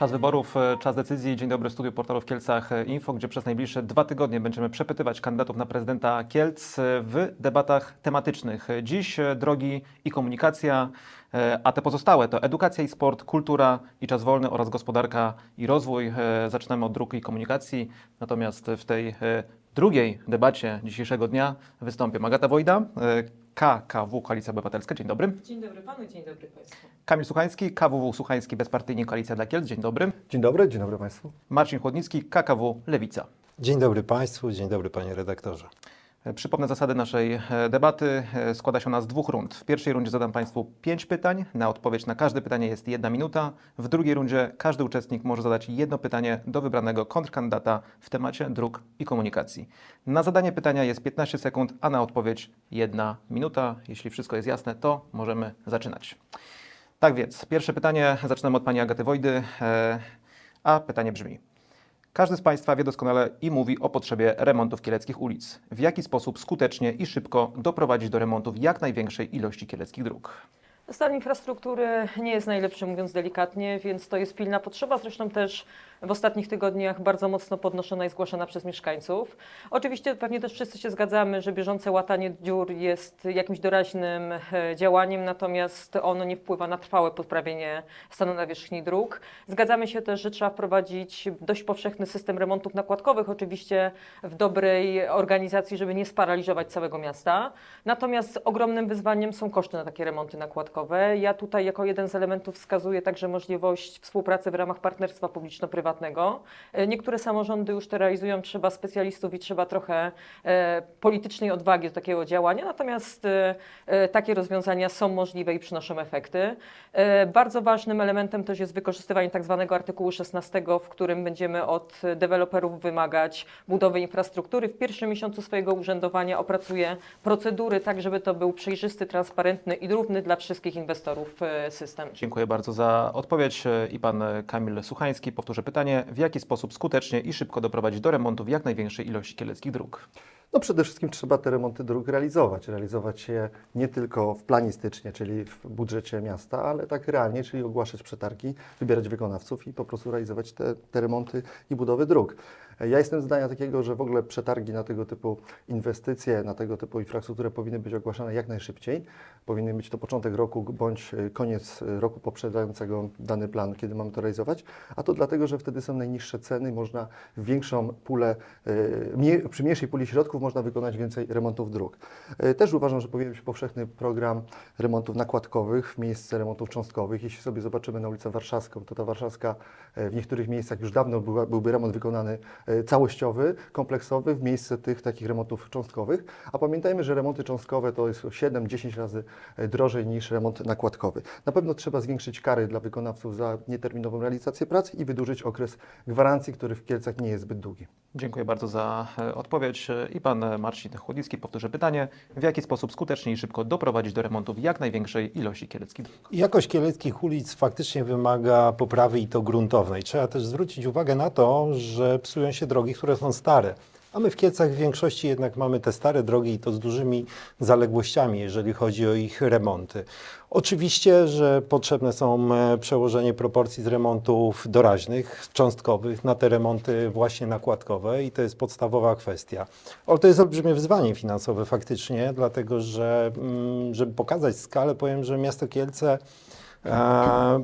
Czas wyborów, e, czas decyzji. Dzień dobry, studio portalu w Kielcach e, Info, gdzie przez najbliższe dwa tygodnie będziemy przepytywać kandydatów na prezydenta Kielc e, w debatach tematycznych. Dziś drogi i komunikacja, a te pozostałe to edukacja i sport, kultura i czas wolny oraz gospodarka i rozwój. Zaczynamy od dróg i komunikacji, natomiast w tej drugiej debacie dzisiejszego dnia wystąpią Agata Wojda, KKW Koalicja Obywatelska. Dzień dobry. Dzień dobry panu, dzień dobry państwu. Kamil Suchański, KWW Suchański Bezpartyjni Koalicja dla Kielc. Dzień dobry. Dzień dobry, dzień dobry Państwu. Marcin Chłodnicki, KKW Lewica. Dzień dobry Państwu, dzień dobry Panie redaktorze. E, Przypomnę zasady naszej e, debaty. E, Składa się ona z dwóch rund. W pierwszej rundzie zadam Państwu pięć pytań. Na odpowiedź na każde pytanie jest jedna minuta. W drugiej rundzie każdy uczestnik może zadać jedno pytanie do wybranego kontrkandydata w temacie dróg i komunikacji. Na zadanie pytania jest 15 sekund, a na odpowiedź jedna minuta. Jeśli wszystko jest jasne, to możemy zaczynać. Tak więc, pierwsze pytanie zaczynamy od Pani Agaty Wojdy, a pytanie brzmi. Każdy z Państwa wie doskonale i mówi o potrzebie remontów kieleckich ulic. W jaki sposób skutecznie i szybko doprowadzić do remontów jak największej ilości kieleckich dróg? Stan infrastruktury nie jest najlepszy, mówiąc delikatnie, więc to jest pilna potrzeba. Zresztą też w ostatnich tygodniach bardzo mocno podnoszona i zgłaszana przez mieszkańców. Oczywiście pewnie też wszyscy się zgadzamy, że bieżące łatanie dziur jest jakimś doraźnym e, działaniem, natomiast ono nie wpływa na trwałe poprawienie stanu nawierzchni dróg. Zgadzamy się też, że trzeba wprowadzić dość powszechny system remontów nakładkowych, oczywiście w dobrej organizacji, żeby nie sparaliżować całego miasta. Natomiast ogromnym wyzwaniem są koszty na takie remonty nakładkowe. Ja tutaj jako jeden z elementów wskazuję także możliwość współpracy w ramach partnerstwa publiczno-prywatnego. E, Niektóre samorządy już to realizują, trzeba specjalistów i trzeba trochę e, politycznej odwagi do takiego działania, natomiast e, takie rozwiązania są możliwe i przynoszą efekty. Bardzo ważnym elementem też jest wykorzystywanie tak zwanego artykułu 16, w którym będziemy od deweloperów wymagać budowy infrastruktury. W pierwszym miesiącu swojego urzędowania opracuję procedury tak, żeby to był przejrzysty, transparentny i równy dla wszystkich inwestorów system. Dziękuję bardzo za odpowiedź. I Pan Kamil Suchański powtórzę pytanie. W jaki sposób skutecznie i szybko doprowadzić do remontów jak największej ilości kieleckich dróg? No przede wszystkim trzeba te remonty dróg realizować. Realizować je nie tylko w planistycznie, czyli w budżecie miasta, ale tak realnie, czyli ogłaszać przetargi, wybierać wykonawców i po prostu realizować te, te remonty i budowy dróg. Ja jestem zdania takiego, że w ogóle przetargi na tego typu inwestycje, na tego typu infrastrukturę powinny być ogłaszane jak najszybciej. Powinien być to początek roku bądź y, koniec y, roku poprzedzającego dany plan, kiedy mamy to realizować. A to dlatego, że wtedy są najniższe ceny, można większą pulę, mniej- przy mniejszej puli środków można wykonać więcej remontów dróg. Też uważam, że powinien być powszechny program remontów nakładkowych w miejsce remontów cząstkowych. Jeśli sobie zobaczymy na ulicę Warszawską, to ta Warszawska e, w niektórych miejscach już dawno była, byłby remont wykonany e, całościowy, kompleksowy w miejsce tych takich remontów cząstkowych. A pamiętajmy, że remonty cząstkowe to jest 7-10 razy e, drożej niż remont nakładkowy. Na pewno trzeba zwiększyć kary dla wykonawców za nieterminową realizację prac i wydłużyć okres gwarancji, który w Kielcach nie jest zbyt długi. Dziękuję bardzo za e, odpowiedź. E, I Pan e, Marcin Chłodnicki powtórzę pytanie. W jaki sposób skutecznie i szybko doprowadzić do remontów jak największej ilości kieleckich dróg? Jakość kieleckich ulic faktycznie wymaga poprawy i to gruntownej. Trzeba też zwrócić uwagę na to, że psują się drogi, które są stare. A my w Kielcach w większości jednak mamy te stare drogi i to z dużymi zaległościami, jeżeli chodzi o ich remonty. Oczywiście, że potrzebne są e, przełożenie proporcji z remontów doraźnych, cząstkowych na te remonty właśnie nakładkowe i to jest podstawowa kwestia. Ale to jest olbrzymie wyzwanie finansowe faktycznie, dlatego że mm, żeby pokazać skalę, powiem, że miasto Kielce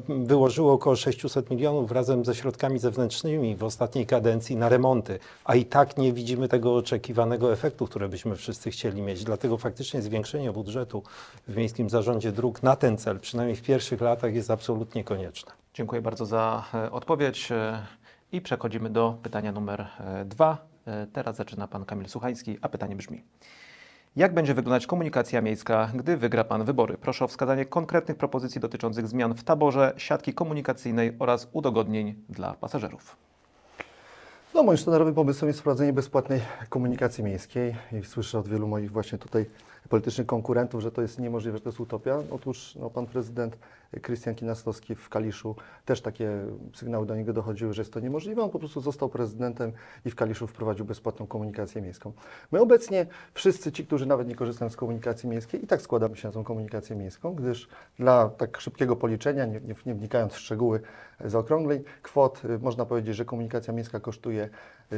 wyłożyło około 600 milionów razem ze środkami zewnętrznymi w ostatniej kadencji na remonty, a i tak nie widzimy tego oczekiwanego efektu, który byśmy wszyscy chcieli mieć. Dlatego faktycznie zwiększenie budżetu w Miejskim Zarządzie Dróg na ten cel, przynajmniej w pierwszych latach, jest absolutnie konieczne. Dziękuję bardzo za e, odpowiedź e, i przechodzimy do pytania numer e, dwa. Teraz zaczyna Pan Kamil Suchański, a pytanie brzmi. Jak będzie wyglądać komunikacja miejska, gdy wygra Pan wybory? Proszę o wskazanie konkretnych propozycji dotyczących zmian w taborze, siatki komunikacyjnej oraz udogodnień dla pasażerów. No, moim sztandarowym pomysłem jest wprowadzenie bezpłatnej komunikacji miejskiej i słyszę od wielu moich właśnie tutaj politycznych konkurentów, że to jest niemożliwe, że to jest utopia. Otóż no, pan prezydent Krystian Kinastowski w Kaliszu też takie sygnały do niego dochodziły, że jest to niemożliwe. On po prostu został prezydentem i w Kaliszu wprowadził bezpłatną komunikację miejską. My obecnie wszyscy ci, którzy nawet nie korzystają z komunikacji miejskiej, i tak składamy się na tą komunikację miejską, gdyż dla tak szybkiego policzenia, nie, nie, nie wnikając w szczegóły zaokrągleń kwot, y, można powiedzieć, że komunikacja miejska kosztuje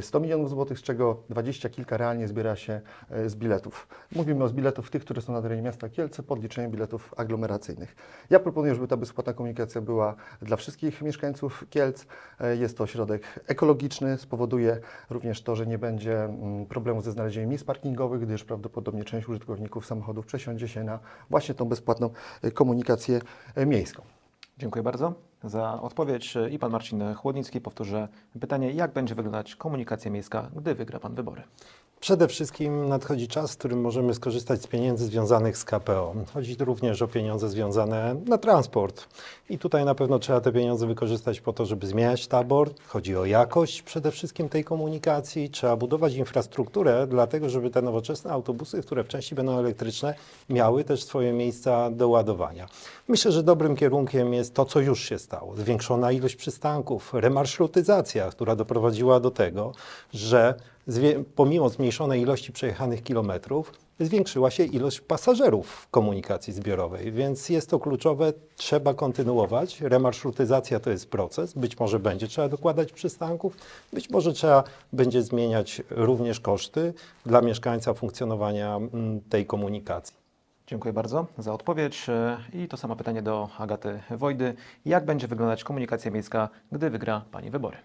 100 milionów złotych, z czego 20 kilka realnie zbiera się y, z biletów. Mówimy o z biletów tych, które są na terenie miasta Kielce, po odliczeniu biletów aglomeracyjnych. Ja proponuję, żeby ta bezpłatna komunikacja była dla wszystkich mieszkańców Kielc. E, Jest to środek ekologiczny, spowoduje również to, że nie będzie mm, problemu ze znalezieniem miejsc parkingowych, gdyż prawdopodobnie część użytkowników samochodów przesiądzie się na właśnie tą bezpłatną y, komunikację miejską. Dziękuję bardzo za odpowiedź. I pan Marcin Chłodnicki powtórzę pytanie, jak będzie wyglądać komunikacja miejska, gdy wygra pan wybory? Przede wszystkim nadchodzi czas, w którym możemy skorzystać z pieniędzy związanych z KPO. Chodzi również o pieniądze związane na transport. I tutaj na pewno trzeba te pieniądze wykorzystać po to, żeby zmieniać tabor. Chodzi o jakość przede wszystkim tej komunikacji. Trzeba budować infrastrukturę, dlatego żeby te nowoczesne autobusy, które w części będą elektryczne, miały też swoje miejsca do ładowania. Myślę, że dobrym kierunkiem jest to, co już się stało. Zwiększona ilość przystanków, remarszutyzacja, która doprowadziła do tego, że pomimo zmniejszonej ilości przejechanych kilometrów, zwiększyła się ilość pasażerów w komunikacji zbiorowej, więc jest to kluczowe, trzeba kontynuować. Remarszutyzacja to jest proces, być może będzie trzeba dokładać przystanków, być może trzeba będzie zmieniać również koszty dla mieszkańca funkcjonowania mm, tej komunikacji. Dziękuję bardzo za odpowiedź. I to samo pytanie do Agaty Wojdy. Jak będzie wyglądać komunikacja miejska, gdy wygra pani wybory?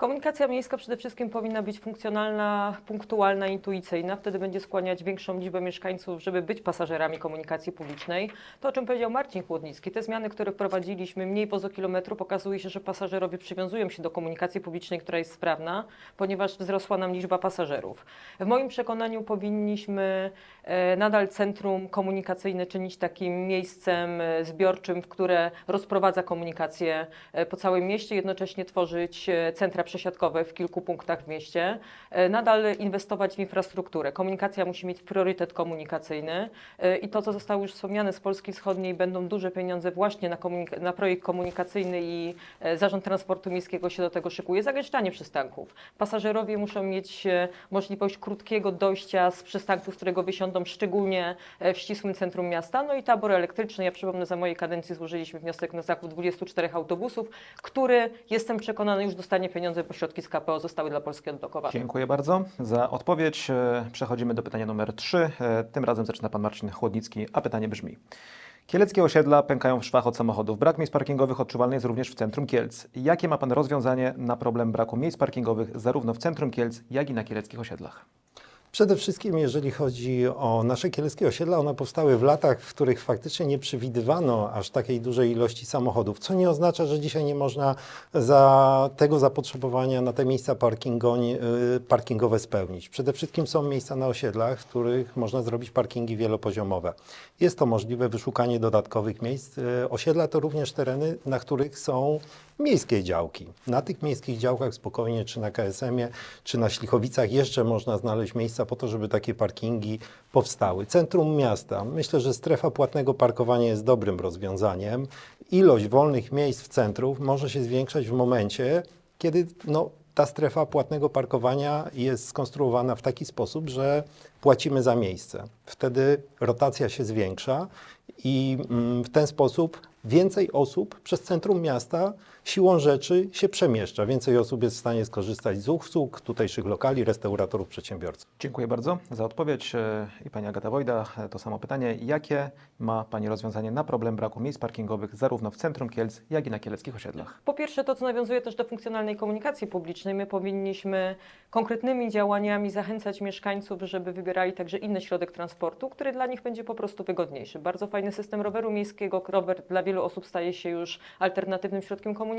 Komunikacja miejska przede wszystkim powinna być funkcjonalna, punktualna, intuicyjna. Wtedy będzie skłaniać większą liczbę mieszkańców, żeby być pasażerami komunikacji publicznej. To, o czym powiedział Marcin Chłodnicki, te zmiany, które wprowadziliśmy, mniej pozokilometru, pokazuje się, że pasażerowie przywiązują się do komunikacji publicznej, która jest sprawna, ponieważ wzrosła nam liczba pasażerów. W moim przekonaniu powinniśmy e, nadal centrum komunikacyjne czynić takim miejscem e, zbiorczym, w które rozprowadza komunikację e, po całym mieście, jednocześnie tworzyć centra przesiadkowe w kilku punktach w mieście, e, nadal inwestować w infrastrukturę. Komunikacja musi mieć priorytet komunikacyjny e, i to, co zostało już wspomniane z Polski Wschodniej, będą duże pieniądze właśnie na, na projekt komunikacyjny i e, Zarząd Transportu Miejskiego się do tego szykuje. Zagęszczanie przystanków. Pasażerowie muszą mieć możliwość krótkiego dojścia z przystanku, z którego wysiądą, szczególnie w ścisłym centrum miasta. No i tabor elektryczny. Ja przypomnę, za mojej kadencji złożyliśmy wniosek na zakup 24 autobusów, który jestem przekonany już dostanie pieniądze, bo środki z KPO zostały dla Polski odblokowane. Dziękuję bardzo za odpowiedź. E, Przechodzimy do pytania numer 3. Tym razem zaczyna pan Marcin Chłodnicki, a pytanie brzmi. Kieleckie osiedla pękają w szwach od samochodów. Brak miejsc parkingowych odczuwalny jest również w centrum Kielc. Jakie ma pan rozwiązanie na problem braku miejsc parkingowych zarówno w centrum Kielc, jak i na kieleckich osiedlach? Przede wszystkim, jeżeli chodzi o nasze kieleckie osiedla, one powstały w latach, w których faktycznie nie przewidywano aż takiej dużej ilości samochodów, co nie oznacza, że dzisiaj nie można za tego zapotrzebowania na te miejsca y, parkingowe spełnić. Przede wszystkim są miejsca na osiedlach, w których można zrobić parkingi wielopoziomowe. Jest to możliwe wyszukanie dodatkowych miejsc. Y, Osiedla to również tereny, na których są miejskie działki. Na tych miejskich działkach spokojnie, czy na KSM-ie, czy na Ślichowicach jeszcze można znaleźć miejsca po to, żeby takie parkingi powstały. Centrum miasta. Myślę, że strefa płatnego parkowania jest dobrym rozwiązaniem. Ilość wolnych miejsc w centrum może się zwiększać w momencie, kiedy no, ta strefa płatnego parkowania jest skonstruowana w taki sposób, że płacimy za miejsce. Wtedy rotacja się zwiększa i mm, w ten sposób więcej osób przez centrum miasta siłą rzeczy się przemieszcza. Więcej osób jest w stanie skorzystać z usług tutejszych lokali, restauratorów, przedsiębiorców. Dziękuję bardzo za odpowiedź. E, I pani Agata Wojda, e, to samo pytanie. Jakie ma pani rozwiązanie na problem braku miejsc parkingowych zarówno w centrum Kielc, jak i na kieleckich osiedlach? Po pierwsze, to co nawiązuje też do funkcjonalnej komunikacji publicznej, my powinniśmy konkretnymi działaniami zachęcać mieszkańców, żeby wybierali także inny środek transportu, który dla nich będzie po prostu wygodniejszy. Bardzo fajny system roweru miejskiego, rower dla wielu wielu osób staje się już alternatywnym środkiem komunikacji.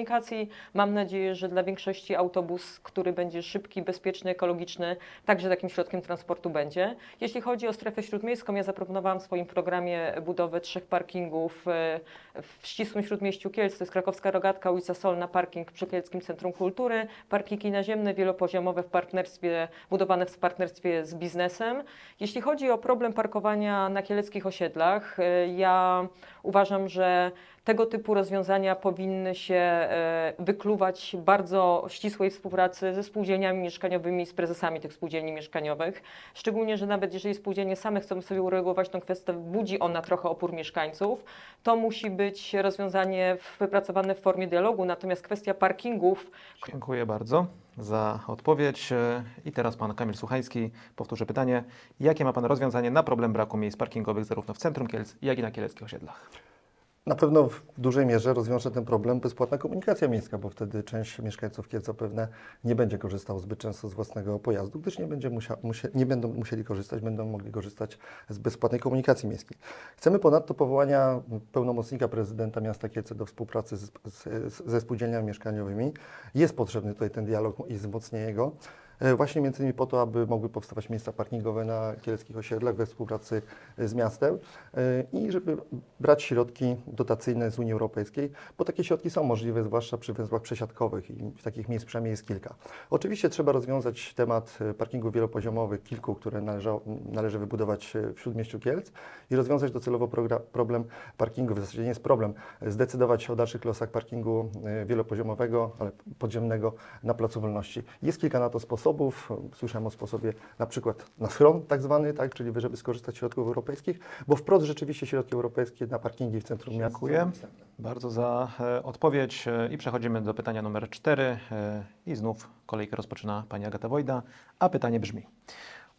Mam nadzieję, że dla większości autobus, który będzie szybki, bezpieczny, ekologiczny, także takim środkiem transportu będzie. Jeśli chodzi o strefę śródmiejską, ja zaproponowałam w swoim programie budowę trzech parkingów e, w ścisłym śródmieściu Kielc. To jest Krakowska Rogatka, ulica Solna, parking przy Kielskim Centrum Kultury, parkingi naziemne, wielopoziomowe w partnerstwie, budowane w partnerstwie z biznesem. Jeśli chodzi o problem parkowania na kieleckich osiedlach, e, ja uważam, że tego typu rozwiązania powinny się e, wykluwać bardzo ścisłej współpracy ze spółdzielniami mieszkaniowymi, z prezesami tych spółdzielni mieszkaniowych. Szczególnie, że nawet jeżeli spółdzielnie same chcą sobie uregulować tę kwestię, budzi ona trochę opór mieszkańców, to musi być rozwiązanie wypracowane w formie dialogu. Natomiast kwestia parkingów, Dziękuję bardzo za odpowiedź. E, I teraz pan Kamil Suchański powtórzy pytanie. Jakie ma pan rozwiązanie na problem braku miejsc parkingowych zarówno w centrum Kielc, jak i na kieleckich osiedlach? Na pewno w dużej mierze rozwiąże ten problem bezpłatna komunikacja miejska, bo wtedy część mieszkańców Kielc zapewne nie będzie korzystał zbyt często z własnego pojazdu, gdyż nie, będzie musia, nie będą musieli korzystać, będą mogli korzystać z bezpłatnej komunikacji miejskiej. Chcemy ponadto powołania pełnomocnika prezydenta miasta Kielce do współpracy z, z, ze spółdzielniami mieszkaniowymi. Jest potrzebny tutaj ten dialog i wzmocnienie go. E, Właśnie między innymi po to, aby mogły powstawać miejsca parkingowe na kieleckich osiedlach we współpracy z miastem e, i żeby brać środki dotacyjne z Unii Europejskiej, bo takie środki są możliwe, zwłaszcza przy węzłach przesiadkowych i takich miejsc przynajmniej jest kilka. Oczywiście trzeba rozwiązać temat e, parkingów wielopoziomowych, kilku, które należa, należy wybudować w Śródmieściu Kielc i rozwiązać docelowo problem parkingów. W zasadzie nie jest problem zdecydować o dalszych losach parkingu wielopoziomowego, ale podziemnego na Placu Wolności. Jest kilka na to sposobów. Słyszałem o sposobie na przykład na schron tak zwany, tak, czyli żeby skorzystać z środków europejskich, bo wprost rzeczywiście środki europejskie na parkingi w centrum miasta. Dziękuję bardzo za e, odpowiedź e, i przechodzimy do pytania numer 4 i znów kolejkę rozpoczyna pani Agata Wojda, a pytanie brzmi.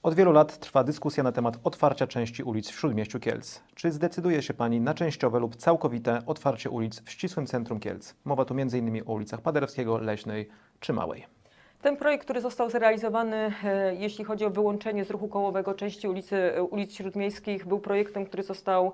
Od wielu lat trwa dyskusja na temat otwarcia części ulic w Śródmieściu Kielc. Czy zdecyduje się Pani na częściowe lub całkowite otwarcie ulic w ścisłym centrum Kielc? Mowa tu m.in. o ulicach Paderewskiego, Leśnej czy Małej. Ten projekt, który został zrealizowany, e, jeśli chodzi o wyłączenie z ruchu kołowego części ulicy, e, ulic śródmiejskich, był projektem, który został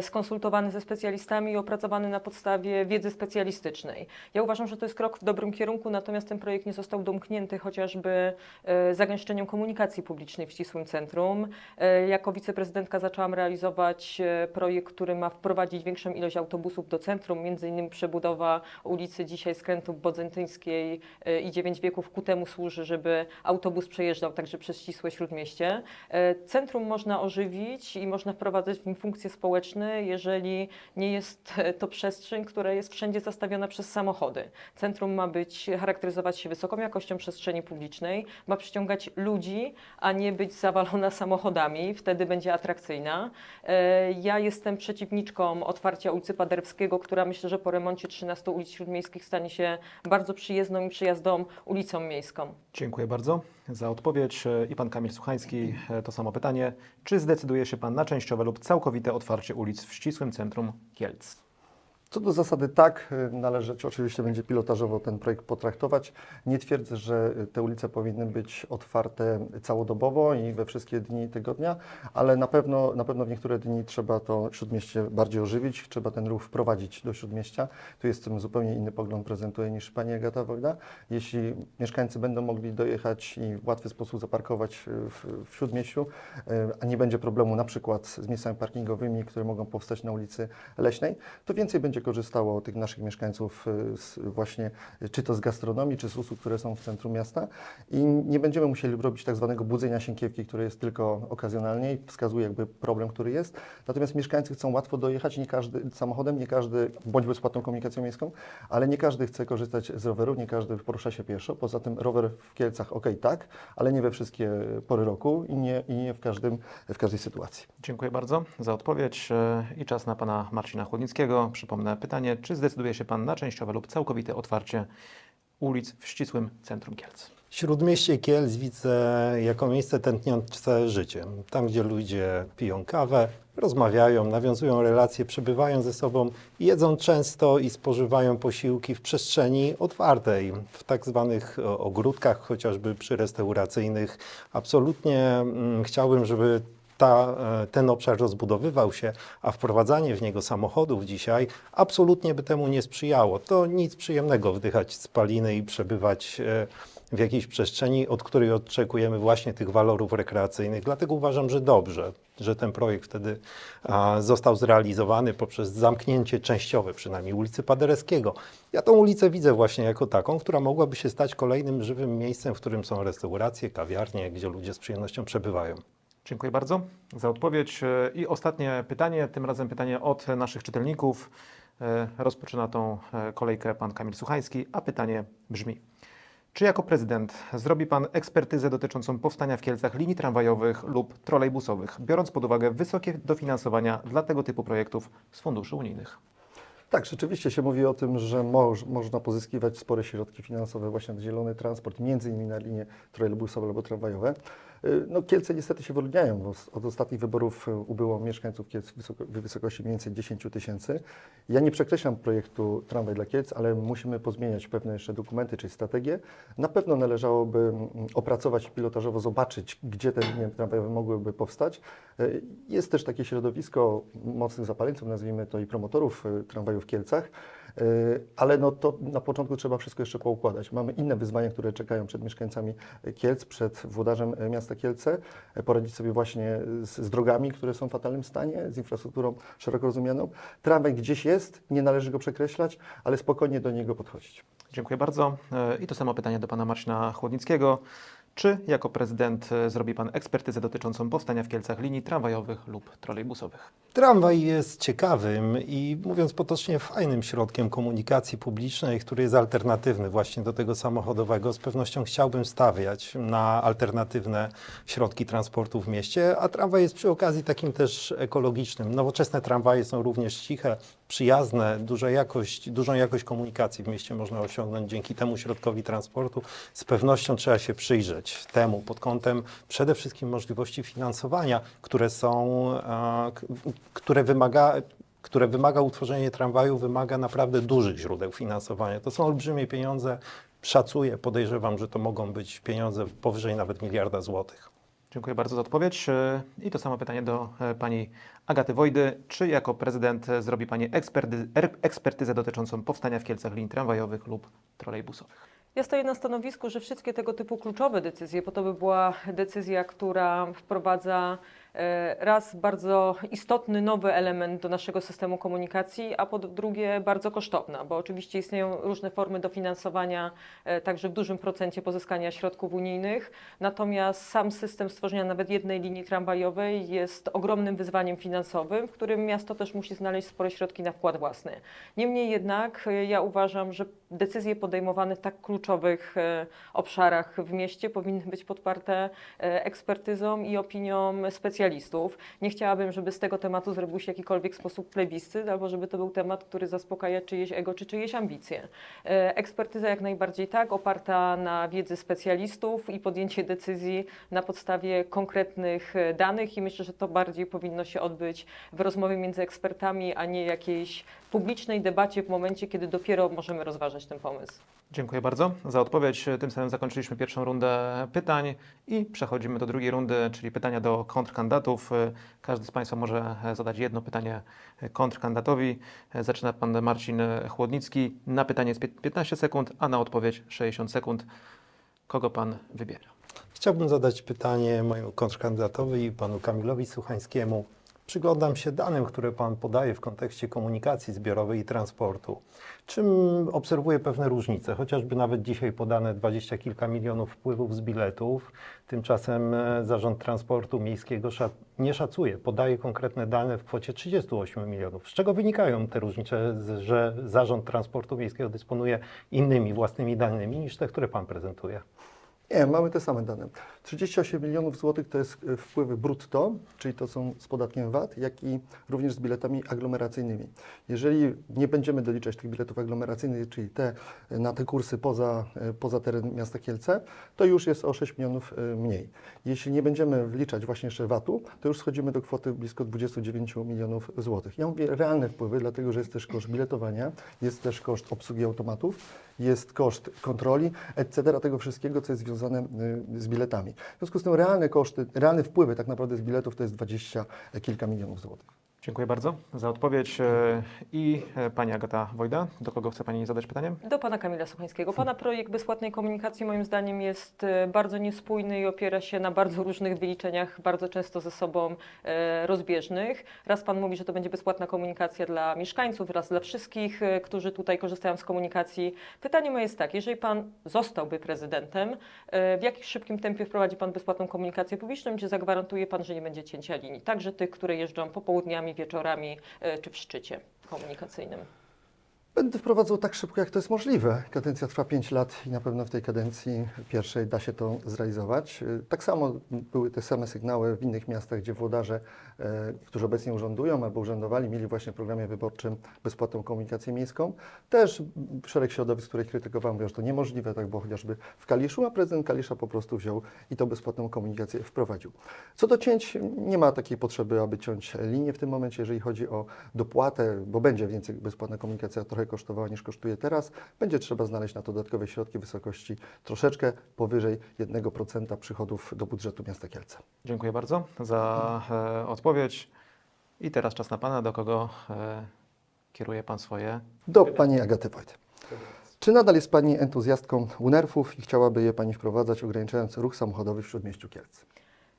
skonsultowany ze specjalistami i opracowany na podstawie wiedzy specjalistycznej. Ja uważam, że to jest krok w dobrym kierunku, natomiast ten projekt nie został domknięty chociażby e, zagęszczeniem komunikacji publicznej w ścisłym centrum. E, Jako wiceprezydentka zaczęłam realizować e, projekt, który ma wprowadzić większą ilość autobusów do centrum, między innymi przebudowa ulicy dzisiaj Skrętów Bodzentyńskiej e, i Dziewięć Wieków ku temu służy, żeby autobus przejeżdżał także przez ścisłe śródmieście. E, Centrum można ożywić i można wprowadzać w nim funkcje społeczne, jeżeli nie jest e, to przestrzeń, która jest wszędzie zastawiona przez samochody. Centrum ma być, charakteryzować się wysoką jakością przestrzeni publicznej, ma przyciągać ludzi, a nie być zawalona samochodami, wtedy będzie atrakcyjna. E, Ja jestem przeciwniczką otwarcia ulicy Paderewskiego, która myślę, że po remoncie 13 ulic śródmiejskich stanie się bardzo przyjezdną i przyjazdą ulicą miejską. Dziękuję bardzo za odpowiedź. I pan Kamil Suchański, e, to samo pytanie. Czy zdecyduje się pan na częściowe lub całkowite otwarcie ulic w ścisłym centrum Kielc? Co do zasady tak, y, należeć oczywiście będzie pilotażowo ten projekt potraktować. Nie twierdzę, że y, te ulice powinny być otwarte całodobowo i we wszystkie dni tygodnia, ale na pewno, na pewno w niektóre dni trzeba to śródmieście bardziej ożywić, trzeba ten ruch wprowadzić do śródmieścia. Tu jestem zupełnie inny pogląd prezentuję niż pani Agata Wojda. Jeśli mieszkańcy będą mogli dojechać i w łatwy sposób zaparkować y, w, w śródmieściu, a nie będzie problemu na przykład z miejscami parkingowymi, które mogą powstać na ulicy Leśnej, to więcej będzie korzystało tych naszych mieszkańców y, z właśnie y, czy to z gastronomii, czy z usług, które są w centrum miasta i nie będziemy musieli robić tak zwanego budzenia sienkiewki, które jest tylko okazjonalnie i wskazuje jakby problem, który jest. Natomiast mieszkańcy chcą łatwo dojechać, nie każdy samochodem, nie każdy, bądź bezpłatną komunikacją miejską, ale nie każdy chce korzystać z roweru, nie każdy porusza się pieszo. Poza tym rower w Kielcach, ok, tak, ale nie we wszystkie pory roku i nie, i nie w, każdym, w każdej sytuacji. Dziękuję bardzo za odpowiedź e, i czas na pana Marcina Chłodnickiego. Przypomnę pytanie, czy zdecyduje się pan na częściowe lub całkowite otwarcie ulic w ścisłym centrum Kielc? Śródmieście Kielc widzę jako miejsce tętniące życiem. Tam, gdzie ludzie piją kawę, rozmawiają, nawiązują relacje, przebywają ze sobą, jedzą często i spożywają posiłki w przestrzeni otwartej, w tak zwanych ogródkach, chociażby przy restauracyjnych. Absolutnie mm, chciałbym, żeby ta, e, ten obszar rozbudowywał się, a wprowadzanie w niego samochodów dzisiaj absolutnie by temu nie sprzyjało. To nic przyjemnego wdychać spaliny i przebywać e, w jakiejś przestrzeni, od której oczekujemy właśnie tych walorów rekreacyjnych. Dlatego uważam, że dobrze, że ten projekt wtedy został zrealizowany poprzez zamknięcie częściowe, przynajmniej ulicy Paderewskiego. Ja tą ulicę widzę właśnie jako taką, która mogłaby się stać kolejnym żywym miejscem, w którym są restauracje, kawiarnie, gdzie ludzie z przyjemnością przebywają. Dziękuję bardzo za odpowiedź. E, I ostatnie pytanie, tym razem pytanie od naszych czytelników. E, Rozpoczyna tą e, kolejkę pan Kamil Suchański, a pytanie brzmi. Czy jako prezydent zrobi pan ekspertyzę dotyczącą powstania w Kielcach linii tramwajowych lub trolejbusowych, biorąc pod uwagę wysokie dofinansowania dla tego typu projektów z funduszy unijnych? Tak, rzeczywiście się mówi o tym, że moż, można pozyskiwać spore środki finansowe właśnie na zielony transport, między innymi na linie trolejbusowe albo tramwajowe. Y, No, Kielce niestety się z- od ostatnich wyborów y, ubyło mieszkańców Kielc w wysoko, w wysokości mniej więcej 10 tysięcy. Ja nie przekreślam projektu Tramwaj dla Kielc, ale musimy pozmieniać pewne jeszcze dokumenty czy strategie. Na pewno należałoby mm, opracować pilotażowo, zobaczyć, gdzie te linie tramwajowe mogłyby powstać. Y, Jest też takie środowisko mocnych zapaleńców, nazwijmy to i promotorów tramwaju w Kielcach, ale no to na początku trzeba wszystko jeszcze poukładać. Mamy inne wyzwania, które czekają przed mieszkańcami Kielc, przed włodarzem y, miasta Kielce, y, poradzić sobie właśnie z, z drogami, które są w fatalnym stanie, z infrastrukturą szeroko rozumianą. Tramwaj gdzieś jest, nie należy go przekreślać, ale spokojnie do niego podchodzić. Dziękuję bardzo. E, I to samo pytanie do pana Marcina Chłodnickiego. Czy jako prezydent e, zrobi pan ekspertyzę dotyczącą powstania w Kielcach linii tramwajowych lub trolejbusowych? Tramwaj jest ciekawym i mówiąc potocznie fajnym środkiem komunikacji publicznej, który jest alternatywny właśnie do tego samochodowego. Z pewnością chciałbym stawiać na alternatywne środki transportu w mieście, a tramwaj jest przy okazji takim też ekologicznym. Nowoczesne tramwaje są również ciche, przyjazne, duża jakość, dużą jakość komunikacji w mieście można osiągnąć dzięki temu środkowi transportu. Z pewnością trzeba się przyjrzeć temu pod kątem przede wszystkim możliwości finansowania, które są, e, które wymaga które wymaga utworzenie tramwaju, wymaga naprawdę dużych źródeł finansowania. To są olbrzymie pieniądze. Szacuję, podejrzewam, że to mogą być pieniądze powyżej nawet miliarda złotych. Dziękuję bardzo za odpowiedź. E, I to samo pytanie do e, pani Agaty Wojdy. Czy jako prezydent e, zrobi pani er- ekspertyzę dotyczącą powstania w Kielcach linii tramwajowych lub trolejbusowych? Ja stoję na stanowisku, że wszystkie tego typu kluczowe decyzje, po to by była decyzja, która wprowadza raz bardzo istotny nowy element do naszego systemu komunikacji, a po drugie bardzo kosztowna, bo oczywiście istnieją różne formy dofinansowania, e, także w dużym procencie pozyskania środków unijnych, natomiast sam system stworzenia nawet jednej linii tramwajowej jest ogromnym wyzwaniem finansowym, w którym miasto też musi znaleźć spore środki na wkład własny. Niemniej jednak e, ja uważam, że decyzje podejmowane w tak kluczowych e, obszarach w mieście powinny być podparte e, ekspertyzą i opinią specjalistów. Nie chciałabym, żeby z tego tematu zrobił się jakikolwiek sposób plebiscyt, albo żeby to był temat, który zaspokaja czyjeś ego czy czyjeś ambicje. E, Ekspertyza jak najbardziej tak, oparta na wiedzy specjalistów i podjęcie decyzji na podstawie konkretnych e, danych i myślę, że to bardziej powinno się odbyć w rozmowie między ekspertami, a nie jakiejś publicznej debacie w momencie, kiedy dopiero możemy rozważać ten pomysł. Dziękuję bardzo za odpowiedź. Tym samym zakończyliśmy pierwszą rundę pytań i przechodzimy do drugiej rundy, czyli pytania do kontrkandydatów. Każdy z Państwa może zadać jedno pytanie kontrkandydatowi. Zaczyna Pan Marcin Chłodnicki. Na pytanie jest pię- 15 sekund, a na odpowiedź 60 sekund. Kogo Pan wybiera? Chciałbym zadać pytanie mojemu kontrkandydatowi, panu Kamilowi Suchańskiemu. Przyglądam się danym, które pan podaje w kontekście komunikacji zbiorowej i transportu. Czym obserwuję pewne różnice, chociażby nawet dzisiaj podane dwadzieścia kilka milionów wpływów z biletów. Tymczasem e, Zarząd Transportu Miejskiego nie szacuje, podaje konkretne dane w kwocie 38 milionów. Z czego wynikają te różnice, że Zarząd Transportu Miejskiego dysponuje innymi własnymi danymi niż te, które pan prezentuje? Nie, mamy te same dane. 38 milionów złotych to jest e, wpływy brutto, czyli to są z podatkiem VAT, jak i również z biletami aglomeracyjnymi. Jeżeli nie będziemy doliczać tych biletów aglomeracyjnych, czyli te e, na te kursy poza, e, poza teren miasta Kielce, to już jest o 6 milionów mniej. Jeśli nie będziemy wliczać właśnie jeszcze VAT-u, to już schodzimy do kwoty blisko 29 milionów złotych. Ja mówię realne wpływy, dlatego że jest też koszt biletowania, jest też koszt obsługi automatów jest koszt kontroli, etc. tego wszystkiego, co jest związane y, z biletami. W związku z tym realne koszty, realne wpływy tak naprawdę z biletów to jest 20 kilka milionów złotych. Dziękuję bardzo za odpowiedź. E, I e, pani Agata Wojda, do kogo chce pani zadać pytanie? Do pana Kamila Sochańskiego. Pana projekt bezpłatnej komunikacji moim zdaniem jest e, bardzo niespójny i opiera się na bardzo różnych wyliczeniach, bardzo często ze sobą rozbieżnych. Raz pan mówi, że to będzie bezpłatna komunikacja dla mieszkańców, raz dla wszystkich, którzy tutaj korzystają z komunikacji. Pytanie moje jest takie, jeżeli pan zostałby prezydentem, w jakim szybkim tempie wprowadzi pan bezpłatną komunikację publiczną, gdzie zagwarantuje pan, że nie będzie cięcia linii, także tych, które jeżdżą popołudniami, wieczorami e, czy w szczycie komunikacyjnym? Będę wprowadzał tak szybko, jak to jest możliwe. Kadencja trwa 5 lat i na pewno w tej kadencji pierwszej da się to zrealizować. Y, Tak samo były te same sygnały w innych miastach, gdzie włodarze, e, którzy obecnie urzędują albo urzędowali, mieli właśnie w programie wyborczym bezpłatną komunikację miejską. Też szereg środowisk, które krytykowałem, mówią, że to niemożliwe, tak było chociażby w Kaliszu, a prezydent Kalisza po prostu wziął i tą bezpłatną komunikację wprowadził. Co do cięć, nie ma takiej potrzeby, aby ciąć linię w tym momencie, jeżeli chodzi o dopłatę, bo będzie więcej bezpłatna komunikacja trochę kosztowała niż kosztuje teraz, będzie trzeba znaleźć na to dodatkowe środki w wysokości troszeczkę powyżej 1% przychodów do budżetu miasta Kielce. Dziękuję bardzo za e, odpowiedź. I teraz czas na pana, do kogo e, kieruje pan swoje. Do Pani Agaty Wojt. Czy nadal jest Pani entuzjastką UNERF-ów i chciałaby je Pani wprowadzać, ograniczając ruch samochodowy w Śródmieściu Kielc?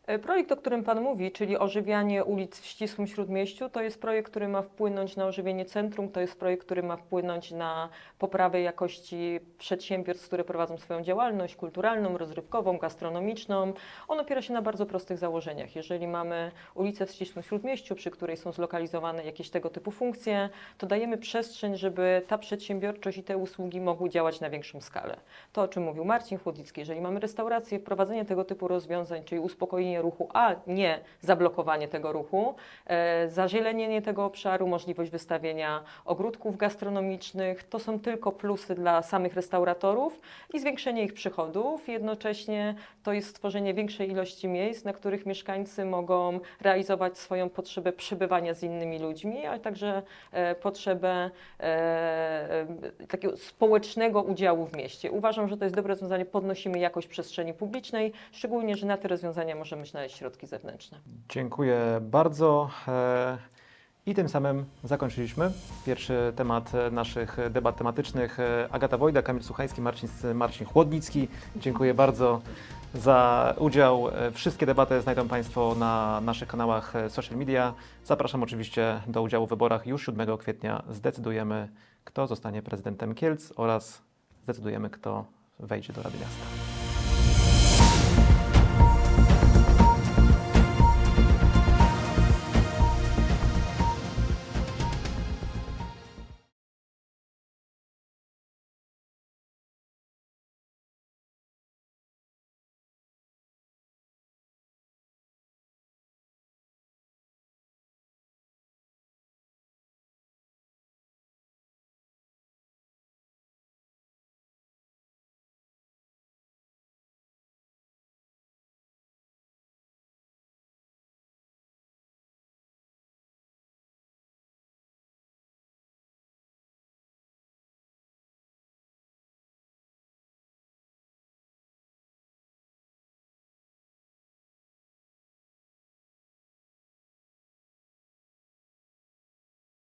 E, Projekt, o którym Pan mówi, czyli ożywianie ulic w ścisłym śródmieściu, to jest projekt, który ma wpłynąć na ożywienie centrum, to jest projekt, który ma wpłynąć na poprawę jakości przedsiębiorstw, które prowadzą swoją działalność kulturalną, rozrywkową, gastronomiczną. On opiera się na bardzo prostych założeniach. Jeżeli mamy ulicę w ścisłym śródmieściu, przy której są zlokalizowane jakieś tego typu funkcje, to dajemy przestrzeń, żeby ta przedsiębiorczość i te usługi mogły działać na większą skalę. To, o czym mówił Marcin Chłodnicki, jeżeli mamy restaurację, wprowadzenie tego typu rozwiązań, czyli uspokojenie ruchu, a nie zablokowanie tego ruchu, e, zazielenienie tego obszaru, możliwość wystawienia ogródków gastronomicznych, to są tylko plusy dla samych restauratorów i zwiększenie ich przychodów. Jednocześnie to jest stworzenie większej ilości miejsc, na których mieszkańcy mogą realizować swoją potrzebę przebywania z innymi ludźmi, ale także e, potrzebę e, takiego społecznego udziału w mieście. Uważam, że to jest dobre rozwiązanie, podnosimy jakość przestrzeni publicznej, szczególnie, że na te rozwiązania możemy znaleźć środki zewnętrzne. Dziękuję bardzo. E, I tym samym zakończyliśmy pierwszy temat e, naszych debat tematycznych. E, Agata Wojda, Kamil Suchański, Marcin, Marcin Chłodnicki. Dziękuję bardzo za udział. Wszystkie debaty znajdą Państwo na naszych kanałach social media. Zapraszam oczywiście do udziału w wyborach. Już 7 kwietnia zdecydujemy, kto zostanie prezydentem Kielc oraz zdecydujemy, kto wejdzie do Rady Miasta.